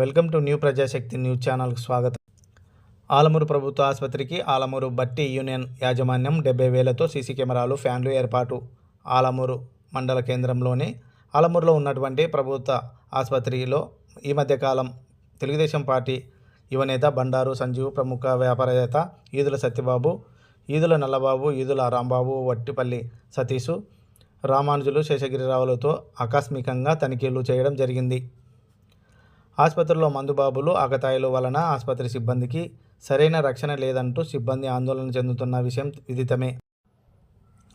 Welcome to new Prajasakti news ఛానల్కు స్వాగతం. ఆలమూరు ప్రభుత్వ ఆసుపత్రికి ఆలమూరు బట్టి యూనియన్ యాజమాన్యం డెబ్బై వేలతో సీసీ కెమెరాలు ఫ్యాన్లు ఏర్పాటు. ఆలమూరు మండల కేంద్రంలోని ఆలమూరులో ఉన్నటువంటి ప్రభుత్వ ఆసుపత్రిలో ఈ మధ్యకాలం తెలుగుదేశం పార్టీ యువనేత బండారు సంజీవ్ ప్రముఖ వ్యాపారవేత్త ఈదుల సత్యబాబు ఈదుల నల్లబాబు ఈదుల రాంబాబు వట్టిపల్లి సతీషు రామానుజులు శేషగిరిరావులతో ఆకస్మికంగా తనిఖీలు చేయడం జరిగింది. ఆసుపత్రిలో మందుబాబులు ఆకతాయిలు వలన ఆసుపత్రి సిబ్బందికి సరైన రక్షణ లేదంటూ సిబ్బంది ఆందోళన చెందుతున్న విషయం విదితమే.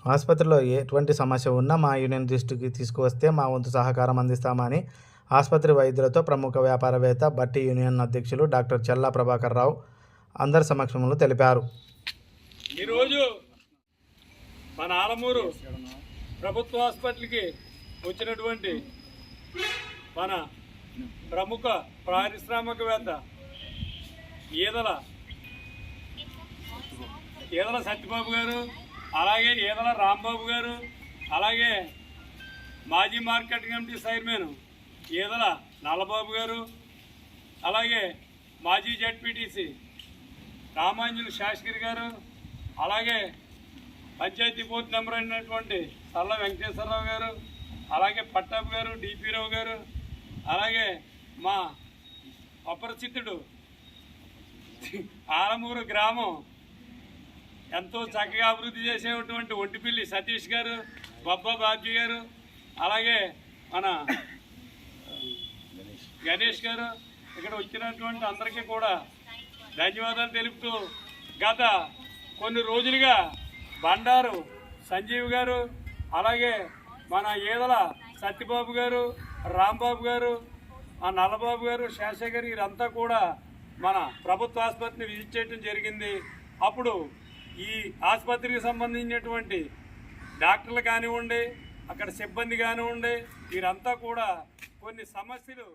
ఆసుపత్రిలో ఎటువంటి సమస్య ఉన్నా మా యూనియన్ దృష్టికి తీసుకువస్తే మా వంతు సహకారం అందిస్తామని ఆసుపత్రి వైద్యులతో ప్రముఖ వ్యాపారవేత్త బట్టి యూనియన్ అధ్యక్షులు డాక్టర్ చల్లా ప్రభాకర్ రావు అందరి సమక్షంలో తెలిపారు. ఈరోజు మన ఆలమూరు ప్రభుత్వ హాస్పిటల్కి వచ్చినటువంటి మన ప్రముఖ పారిశ్రామికవేత్త ఈదల ఈదల సత్యబాబు గారు అలాగే ఈదల రాంబాబు గారు అలాగే మాజీ market committee chairman Eedala Nallababu garu అలాగే మాజీ జడ్పీటీసీ రామాంజులు శాస్త్రి గారు అలాగే పంచాయతీ బోర్డు నెంబర్ అయినటువంటి సల్ల వెంకటేశ్వరరావు గారు అలాగే పట్టాపు గారు డిపి రావు గారు అలాగే మా అపరిచితుడు ఆలమూరు గ్రామం ఎంతో చక్కగా అభివృద్ధి చేసేటువంటి ఒంటిపిల్లి సతీష్ గారు బొబ్బా బాబ్జీ గారు అలాగే మన గణేష్ గారు ఇక్కడ వచ్చినటువంటి అందరికీ కూడా ధన్యవాదాలు తెలుపుతూ గత కొన్ని రోజులుగా బండారు సంజీవ్ గారు అలాగే మన ఈదల సత్యబాబు గారు రాంబాబు గారు ఆ నల్లబాబు గారు శేషయ్య గారు వీరంతా కూడా మన ప్రభుత్వ ఆసుపత్రిని విజిట్ చేయడం జరిగింది. అప్పుడు ఈ ఆసుపత్రికి సంబంధించినటువంటి డాక్టర్లు కానివ్వండి అక్కడ సిబ్బంది కానివ్వండి వీరంతా కూడా కొన్ని సమస్యలు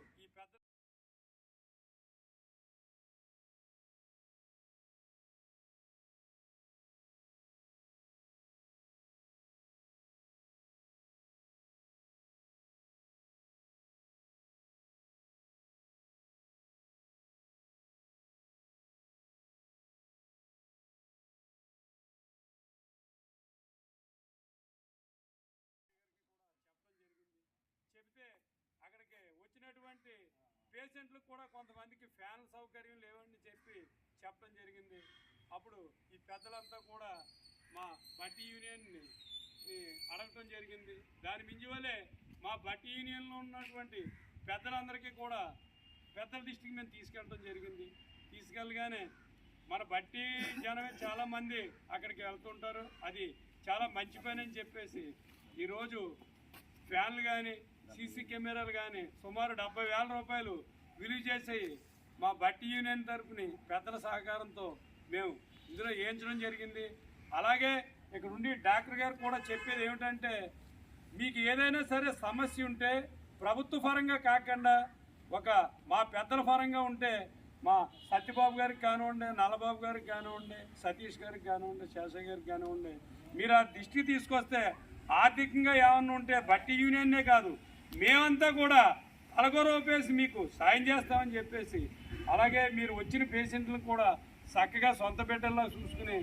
పేషెంట్లకు కూడా కొంతమందికి ఫ్యాన్ సౌకర్యం లేవని చెప్పి చెప్పడం జరిగింది. అప్పుడు ఈ పెద్దలంతా కూడా మా బట్టి యూనియన్ని అడగటం జరిగింది. దాని మించి వల్లే మా బట్టి యూనియన్లో ఉన్నటువంటి పెద్దలందరికీ కూడా పెద్దల దృష్టికి మేము తీసుకెళ్ళడం జరిగింది. తీసుకెళ్ళగానే మన బట్టి జనమే చాలామంది అక్కడికి వెళ్తుంటారు. అది చాలా మంచి పని అని చెప్పేసి ఈరోజు ఫ్యాన్లు కానీ సీసీ కెమెరాలు కానీ సుమారు డెబ్బై వేల రూపాయలు విలువ చేసేవి మా బట్టి యూనియన్ తరఫుని పెద్దల సహకారంతో మేము ఇందులో వేయించడం జరిగింది. అలాగే ఇక్కడ ఉండి డాక్టర్ గారు కూడా చెప్పేది ఏమిటంటే మీకు ఏదైనా సరే సమస్య ఉంటే ప్రభుత్వ పరంగా కాకుండా ఒక మా పెద్దల పరంగా ఉంటే మా సత్యబాబు గారికి కానివ్వండి నల్లబాబు గారికి కానివ్వండి సతీష్ గారికి కానివ్వండి శేషయ్య గారికి కానివ్వండి మీరు ఆ దృష్టికి తీసుకొస్తే ఆర్థికంగా ఏమన్నా ఉంటే బట్టి యూనియన్నే కాదు మేమంతా కూడా తలగొరవపేసి మీకు సాయం చేస్తామని చెప్పేసి అలాగే మీరు వచ్చిన పేషెంట్లను కూడా చక్కగా సొంత బిడ్డల్లో చూసుకుని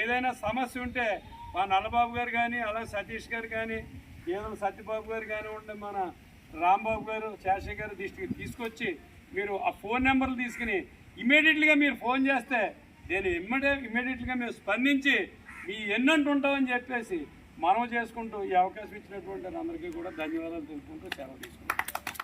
ఏదైనా సమస్య ఉంటే మా నల్లబాబు గారు కానీ అలాగే సతీష్ గారు కానీ ఏదో సత్యబాబు గారు కానివ్వండి మన రాంబాబు గారు శేషయ్య గారు దృష్టికి తీసుకొచ్చి మీరు ఆ ఫోన్ నెంబర్లు తీసుకుని ఇమీడియట్లీగా మీరు ఫోన్ చేస్తే నేను ఇమ్మడి ఇమీడియట్గా మేము స్పందించి మీ ఎన్నంటుంటామని చెప్పేసి మనం చేసుకుంటూ ఈ అవకాశం ఇచ్చినటువంటి అందరికీ కూడా ధన్యవాదాలు తెలుపుకుంటూ సెలవు తీసుకుంటాం